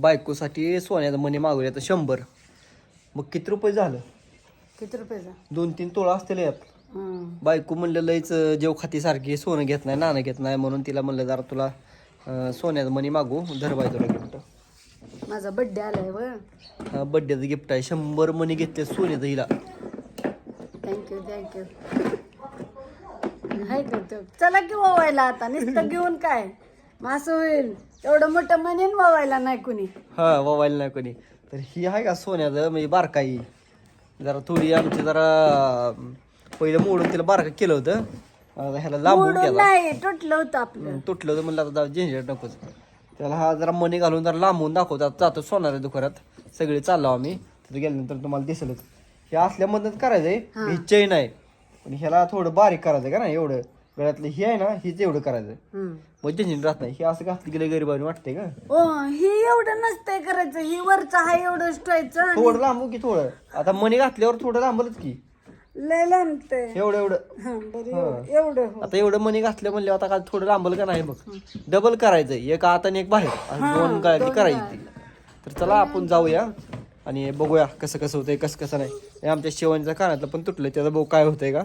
बायकोसाठी सोन्याचं मनी मागवले तर शंभर. मग किती रुपये झालं? किती रुपयाचा दोन तीन तोळा असतील यात. हं. बायको म्हणलं लयच जेव खाती सारखी सोनं घेत नाही नाणं घेत नाही म्हणून तिला म्हणलं जरा तुला अं, सोन्याचं मनी मागू धर तुला गिफ्ट माझा बड्डे आलाय व बड्डेचं गिफ्ट आहे. शंभर मनी घेतले सोन्याचं हिला. थँक्यू थँक्यू हाय करतो चला की वावायला आता. नुसतं घेऊन काय? मग असं होईल. एवढं मोठं म्हणेन वावायला नाही कुणी. हा मोबाईल नाही कोणी. तर ही आहे का सोन्याचं म्हणजे बारकाई जरा थोडी आमची जरा पहिलं मोडून तिला बारका केलं होतं. आता ह्याला लांबून मोडून केला. नाही तुटलं होतं आपलं. तुटलं होतं म्हणलं आता झेंझट नकोच. त्याला हा जरा मनी घालून जरा लांबून दाखवतात जातो सोनाऱ्या दुकानात सगळे चाललो आम्ही. तिथे गेल्यानंतर तुम्हाला दिसलच. हे असल्या मदत करायचंय. ही. चैन आहे. पण ह्याला थोडं बारीक करायचं का ना एवढं? गळ्यातलं हे आहे ना हेच एवढं करायचं. हं. मग झेंझट राहत नाही. हे असं घातलं गेलं गरीबाने वाटते का? ओ ही एवढं नसतंय करायचं. ही वरचं हाय एवढं ठेवायचं थोडं लांबू की थोडं. आता मनी घातल्यावर थोडं लांबलच की. लय लांबतंय एवढं एवढं. हं, एवढं- हो. आता एवढं मनी घातलं म्हणले आता काय थोडं लांबल का नाही बघ. डबल करायचं एक आत आणि एक बाहेर. आणि दोन गळ्यातली करायची ती. तर चला आपण जाऊया आणि बघूया कसं कसं होतंय कसं कसं नाही. हे आमच्या शिवानीच्या कानातलं पण तुटलं त्याचा बघू काय होतंय का?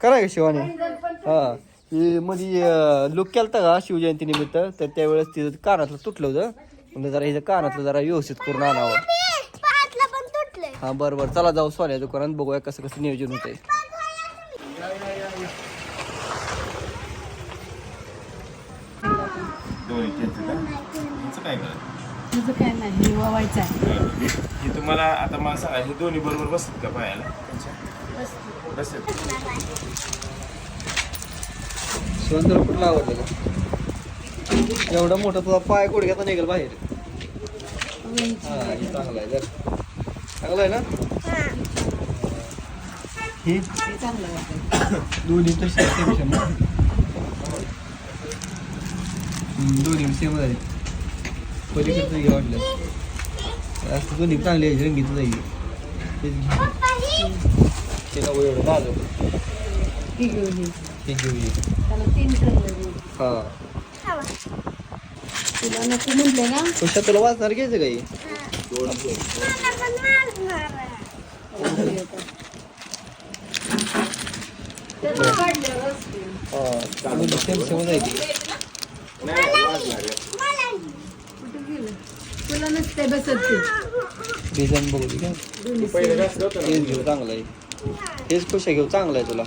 कराय का शिवानी. हा. हे मध्ये लुक केलता का शिवजयंती निमित्त? तर त्यावेळेस तिचं कानातलं तुटलं होतं. म्हणजे जरा हिचं कानातलं जरा व्यवस्थित करून आणावं. हा बरं बरं. चला जाऊ सोन्या दुकानात. बघूया कसं कसं नियोजन होतंय. तुझं काय नाही वावायचं आहे. हे तुम्हाला आता मला सांगा हे दोन्ही बरोबर बसतात का पायाला? त्यांच्या शिवंतर कुठलं आवडलं का? एवढा मोठा तुझा पाय गुडघ्याचा निघेल बाहेर. हा हे चांगलं आहे जर. चांगलं आहे ना? हे? दोन्ही तर सेम सेम दोन्ही सेम झाले पलीकडचं घे वाटलं. असं दोन्ही चांगली आहे रंगीचं जाईल ते नको एवढं. नाजूक ही घेऊन ये. हे त्याला तीन. हा. तुला नको ना. कशा तुला वाचणार घ्यायचं काही? त्याला काढल्यावर असते. हा सेम सेम जायची कुठे गेलं तुला नसते बसत ते. डिझाईन बघू दे का? दोन्ही पहिलं घातलं होतं हेच घेऊ चांगलं आहे. हेच कशा घेऊ चांगलं आहे तुला.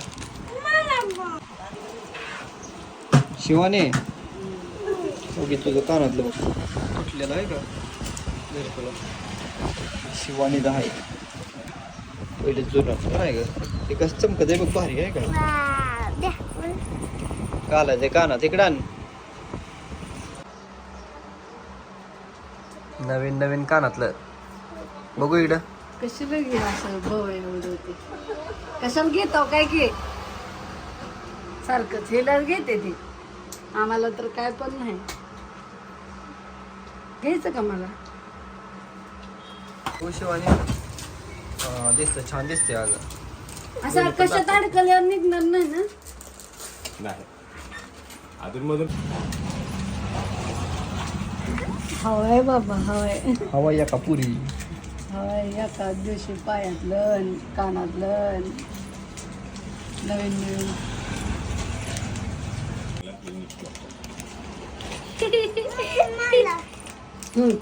शिवाने? ओके तुझं कानातलं बघ. तुटलेलं आहे का? तुला. शिवानी दहा आहे. पहिले जुनं. आहे का? ते कसं चमकत आहे बघ भारी आहे का? घालायचं कानात. इकडं आण. नवीन नवीन कानातलं. बघू इकडं. कशाला घे असं भाऊ होते. कशाला घेतो काय घे सारखं थेलर घेते ती. आम्हाला तर काय पण नाही. घ्यायचं का मला? हो शिवानी. दिसतं छान दिसते आज. असं कशात अडकल्यावर निघणार नाही ना? नाही. अधून मधून हवाय बाबा हवाय. हवा या का पुरी. हवाय एका दिवशी पायातलं कानातलं नवीन नवीन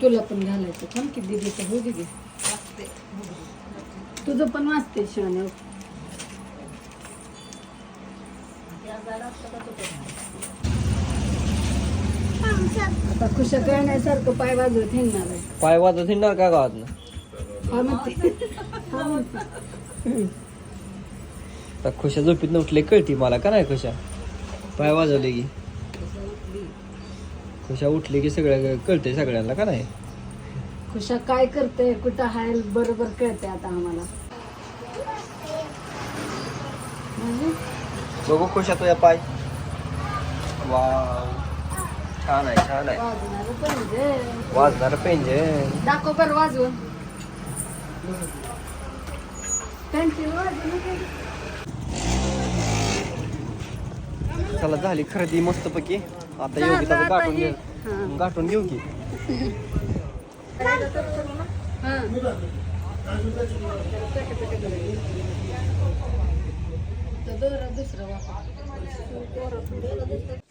तुला पण घालायचं. थांब की दिदीचं हो दिदी तुझं पण वाचते शिवाने आता खुशा करण्यासारखं पाय वाजवत हिंडणार आहे पाय वाजत हिंडणार का गावात हा म्हणते. हा म्हणते. तर खुशा झोपीत नव्हटले कळती मला का नाही खुशा? पाय वाजवले की. खुशा उठले की सगळ्या कळतंय सगळ्यांना का नाही? खुशा काय करते कुठं हाय बरोबर कळते आता आम्हाला. म्हणजे? बघू खुशा तुझ्या पाय. वाव. छान आहे छान आहे. वाजवणारं पाहिजे. वाजणार पेंजे दाखव बरं वाजवून. पेन्सिल वाजवून. काय? चला झाली खरेदी मस्त पैकी आता झालं योगिताचं आता गाठून हे. घे गाठून घेऊ की.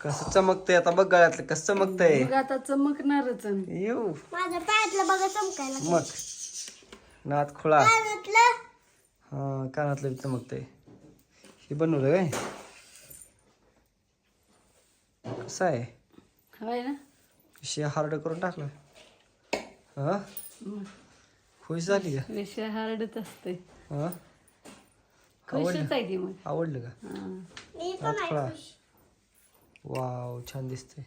कसं चमकतंय आता बघ गळ्यातलं कसं चमकतंय? मग आता चमकणारच आहे. येऊ. माझ्या पायातलं बघा चमकायला. मग. नात खुळा. हा कानातलं बी चमकतंय. हे बनवलं काय? कसं आहे. होय ना? विषय हार्ड करून टाकलं. हा? खुश झाली का? विषय हार्डच असते हा? खुशच आहे की मग. आवडलं का? हा. वाव छान दिसते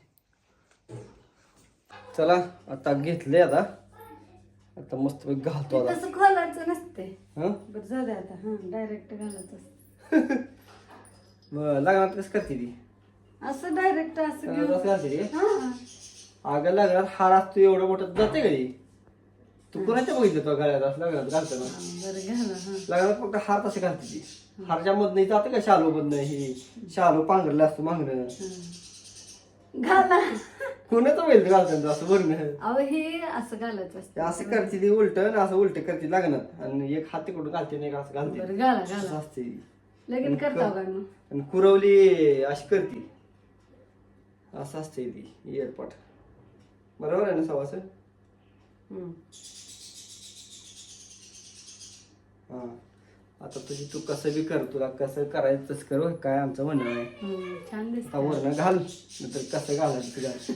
चला आता घेतले आता. आता मस्त घालतो आता. तसं खोलायचं नसते हा? बरं जाऊ दे आता. हा डायरेक्ट घालायचं मग लग्नात कसं करते ती? असं डायरेक्ट असं घेऊन. घालते ती हा. अगं लग्नात हार असतो एवढं मोठं जाते का ती? कोणाच्या बघितलं तो गळ्यात असं लग्नात घालताना बरं घाला हा. लग्नात फक्त हार तसे घालते ती. हारच्या मधनं जाते का शालू मधनं हे? शालू पांघरलं असतं मागणं घाला. कोणाचं बैल घालताना असं वरण अहो हे असं घालायचं असतं. असं करते ती उलट आणि असं उलट करते लग्नात. आणि एक हात तिकडून घालते एक असं घालते. बरं घाला असं घाला असते. लगीन करता मग? आणि कुरवली अशी करते. असं असते ती एअरपोर्ट बरोबर आहे ना सवास. हा. आता तुझी तू कसं बी कर तुला कसं करायचं तसं कर बरं, काय आमचं म्हणणं नाही. दिसत आता वरनं घाल नंतर कसं घालायचं घाल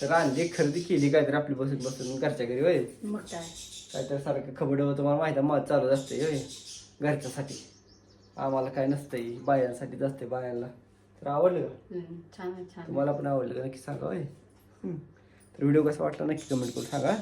तर आणली खरेदी केली काहीतरी आपली बसून बसून घरच्या घरी होय. मग काय? काहीतरी सारखं खबड तुम्हाला माहिती आहे माझं चालूच असते होय घरच्यासाठी. आम्हाला काय नसतंय बायांसाठीच असते बायांना. तर आवडलं का छान आहे छान आहे. तुम्हाला पण आवडलं का नक्की सांगा होय. तर व्हिडिओ कसा वाटला नक्की कमेंट करून सांगा